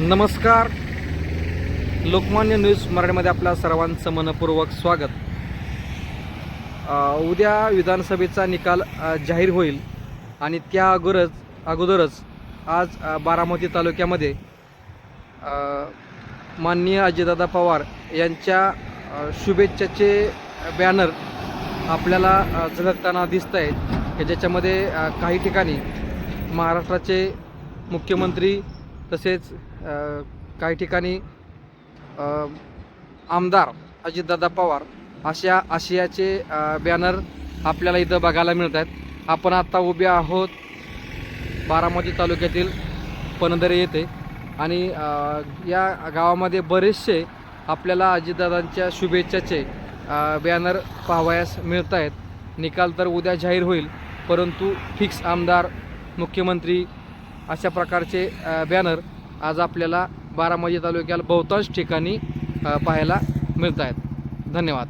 नमस्कार. लोकमान्य न्यूज मराठीमध्ये आपल्या सर्वांचं मनपूर्वक स्वागत. उद्या विधानसभेचा निकाल जाहीर होईल आणि त्या अगोदरच अगोदरच आज बारामती तालुक्यामध्ये माननीय अजितदादा पवार यांच्या शुभेच्छाचे बॅनर आपल्याला झळकताना दिसत आहेत की ज्याच्यामध्ये काही ठिकाणी महाराष्ट्राचे मुख्यमंत्री तसेच काही ठिकाणी आमदार अजितदादा पवार अशा आशियाचे बॅनर आपल्याला इथं बघायला मिळत आहेत आपण आत्ता उभे आहोत बारामती तालुक्यातील पनदरे येथे. आणि या गावामध्ये बरेचसे आपल्याला अजितदादांच्या शुभेच्छाचे बॅनर पाहावयास मिळत आहेत निकाल तर उद्या जाहीर होईल परंतु फिक्स आमदार मुख्यमंत्री अशा प्रकारचे बॅनर आज आपल्याला बारामती तालुक्याला बहुतांश ठिकाणी पाहायला मिळत आहेत धन्यवाद.